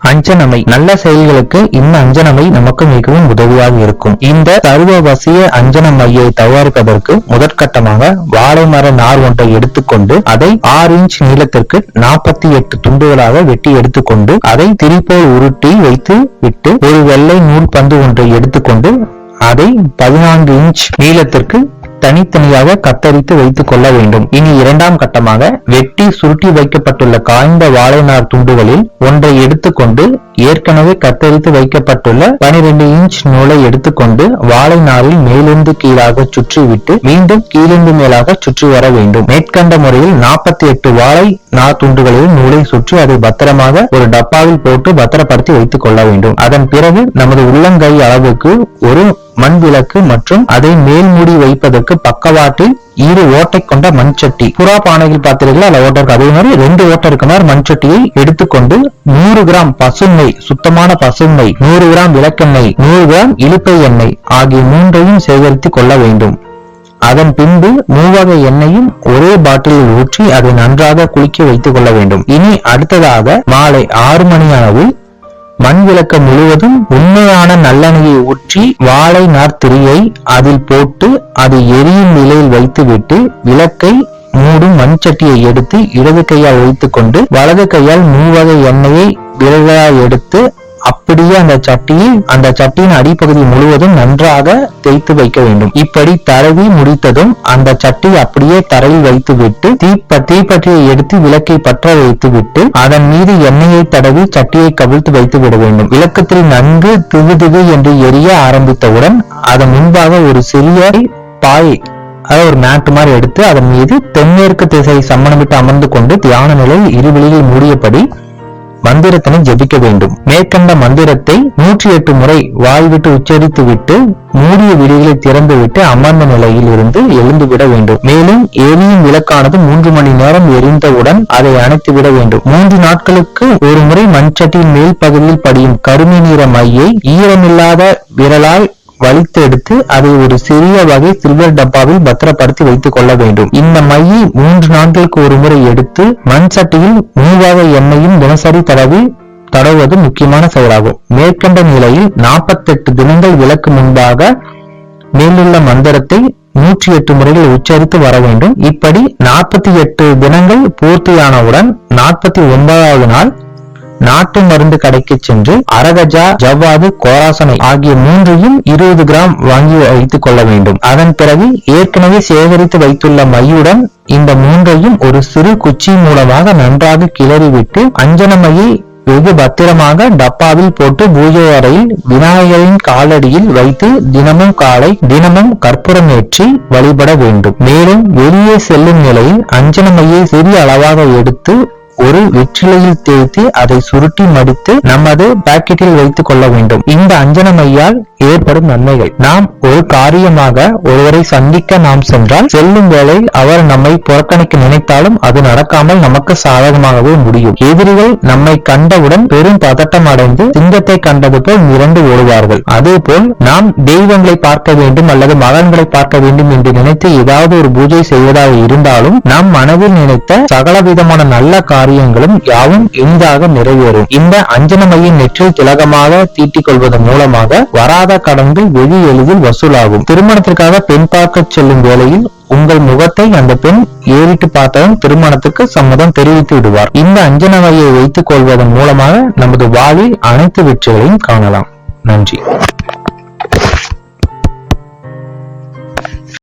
அஞ்சனமை. நல்ல செயல்களுக்கு இந்த அஞ்சனமை நமக்கு மிகவும் உதவியாக இருக்கும். இந்த சர்வவசிய அஞ்சனமையை தயாரிப்பதற்கு முதற்கட்டமாக வாழை மர நார் ஒன்றை எடுத்துக்கொண்டு அதை ஆறு இன்ச் நீளத்திற்கு நாற்பத்தி எட்டு துண்டுகளாக வெட்டி எடுத்துக்கொண்டு அதை திரிப்போல் உருட்டி வைத்து விட்டு ஒரு வெள்ளை நூல் பந்து ஒன்றை எடுத்துக்கொண்டு அதை பதினான்கு இன்ச் நீளத்திற்கு தனித்தனியாக கத்தரித்து வைத்துக் கொள்ள வேண்டும். இனி இரண்டாம் கட்டமாக வெட்டி சுருட்டி வைக்கப்பட்டுள்ள காய்ந்த வாழைநார் துண்டுகளில் ஒன்றை எடுத்துக்கொண்டு ஏற்கனவே கத்தரித்து வைக்கப்பட்டுள்ள 12 இன்ச் நூலை எடுத்துக்கொண்டு வாழை நாரில் மேலிருந்து கீழாக சுற்றிவிட்டு மீண்டும் கீழிருந்து மேலாக சுற்றி வர வேண்டும். மேற்கண்ட முறையில் 48 எட்டு வாழை நார் துண்டுகளில் நூலை சுற்றி அதை பத்திரமாக ஒரு டப்பாவில் போட்டு பத்திரப்படுத்தி வைத்துக் கொள்ள வேண்டும். அதன் பிறகு நமது உள்ளங்கை அளவுக்கு ஒரு மண் விளக்கு மற்றும் அதை மேல் மூடி வைப்பதற்கு பக்கவாட்டில் இரு ஓட்டை கொண்ட மண் சட்டி புறா பானைகள் பார்த்தீர்களா? அதுல ஓட்டை இருக்கு அதே மாதிரி ரெண்டு ஓட்டை மாதிரி மண் சட்டியை எடுத்துக்கொண்டு நூறு கிராம் பசுமை சுத்தமான பசுமை நூறு கிராம் விளக்கெண்ணெய் நூறு கிராம் இலுப்பை எண்ணெய் ஆகிய மூன்றையும் சேகரித்துக் கொள்ள வேண்டும். அதன் பின்பு மூவகை எண்ணெயும் ஒரே பாட்டிலில் ஊற்றி அதை நன்றாக குளிக்க வைத்துக் கொள்ள வேண்டும். இனி அடுத்ததாக மாலை ஆறு மணி அளவில் மண் முழுவதும் உண்மையான நல்லெண்ணெயை ஊற்றி வாழை நார்த்திரியை அதில் போட்டு அது எரியும் நிலையில் வைத்துவிட்டு விளக்கை மூடும் மண்சட்டியை எடுத்து இடது கையால் வைத்துக் கொண்டு வலது கையால் மூவகை எண்ணெயை விரலால் எடுத்து அப்படியே அந்த சட்டியில் அந்த சட்டியின் அடிப்பகுதி முழுவதும் நன்றாக தேய்த்து வைக்க வேண்டும். இப்படி தரவி முடித்ததும் அந்த சட்டி அப்படியே தரையில் வைத்துவிட்டு தீப்ப தீப்பற்றியை எடுத்து விளக்கை பற்ற வைத்துவிட்டு அதன் மீது எண்ணெயை தடவி சட்டியை கவிழ்த்து வைத்து விட வேண்டும். விளக்கத்தில் நன்கு திகு திகு என்று எரிய ஆரம்பித்தவுடன் அதன் முன்பாக ஒரு சிறிய பாய் அதாவது ஒரு மேட்டு மாதிரி எடுத்து அதன் மீது தென்மேற்கு திசை சம்மணமிட்டு அமர்ந்து கொண்டு தியான நிலையில் இருவெளியில் மூடியபடி மந்திரத்தினை ஜெபிக்க வேண்டும். மேற்கண்ட மந்திரத்தை நூற்றி எட்டு முறை வாய்விட்டு உச்சரித்து விட்டு மூடிய விழிகளை திறந்து விட்டு அமர்ந்த நிலையில் இருந்து எழுந்து விட வேண்டும். மேலும் எரியும் விளக்கானது மூன்று மணி நேரம் எரிந்தவுடன் அதை அணைத்து விட வேண்டும். மூன்று நாட்களுக்கு ஒரு முறை மண்சட்டியின் மேல் பகுதியில் படியும் கருமை நிற மையை ஈரமில்லாத விரலால் வலித்தெடுத்து அதை ஒரு சிறிய வகை சில்வர் டப்பாவில் பத்திரப்படுத்தி வைத்துக் கொள்ள வேண்டும். இந்த மையை மூன்று நாட்களுக்கு ஒரு முறை எடுத்து மண் சட்டியில் மூவாக எண்ணெயும் தினசரி தடவி தடவுவது முக்கியமான செயலாகும். மேற்கண்ட நிலையில் 48 தினங்கள் விளக்கு முன்பாக மேலுள்ள மந்திரத்தை நூற்றி எட்டு முறைகள் உச்சரித்து வர வேண்டும். இப்படி நாற்பத்தி எட்டு தினங்கள் பூர்த்தியானவுடன் நாற்பத்தி ஒன்பதாவது நாள் நாட்டு மருந்து கடைக்கு சென்று அரகஜா ஜவ்வாது கோராசனை ஆகிய மூன்றையும் இருபது கிராம் வாங்கி வைத்துக் கொள்ள வேண்டும். அதன் பிறகு ஏற்கனவே சேகரித்து வைத்துள்ள மையுடன் இந்த மூன்றையும் ஒரு சிறு குச்சி மூலமாக நன்றாக கிளறிவிட்டு அஞ்சனமையை வெகு பத்திரமாக டப்பாவில் போட்டு பூஜை அறையில் விநாயகரின் காலடியில் வைத்து தினமும் காலை தினமும் கற்பூரம் ஏற்றி வழிபட வேண்டும். மேலும் வெளியே செல்லும் நிலையில் அஞ்சனமையை சிறிய அளவாக எடுத்து ஒரு வெற்றிலையில் தேய்த்து அதை சுருட்டி மடித்து நமது பாக்கெட்டில் வைத்துக் கொள்ள வேண்டும். இந்த அஞ்சனமையால் ஏற்படும் நன்மைகள். நாம் ஒரு காரியமாக ஒருவரை சந்திக்க நாம் சென்றால் செல்லும் வேளையில் அவர் நம்மை புறக்கணிக்க நினைத்தாலும் அது நடக்காமல் நமக்கு சாதகமாகவே முடியும். எதிரிகள் நம்மை கண்டவுடன் பெரும் பதட்டம் அடைந்து சிங்கத்தை கண்டது போல் மிரண்டு ஓடுவார்கள். அதேபோல் நாம் தெய்வங்களை பார்க்க வேண்டும் அல்லது மகன்களை பார்க்க வேண்டும் என்று நினைத்து ஏதாவது ஒரு பூஜை செய்வதாக இருந்தாலும் நாம் மனதில் நினைத்த சகலவிதமான நல்ல காரியங்களும் யாவும் எளிதாக நிறைவேறும். இந்த அஞ்சனமையின் நெற்றில் திலகமாக தீட்டிக் கொள்வதன் மூலமாக வராத கடன்கள் வெகு எளிதில் வசூலாகும். திருமணத்திற்காக பெண் பார்க்க செல்லும் வேளையில் உங்கள் முகத்தை அந்த பெண் ஏறிட்டு பார்த்ததும் திருமணத்துக்கு சம்மதம் தெரிவித்து விடுவார். இந்த அஞ்சனவையை வைத்துக் கொள்வதன் மூலமாக நமது வாழ்வில் அனைத்து வெற்றிகளையும் காணலாம். நன்றி.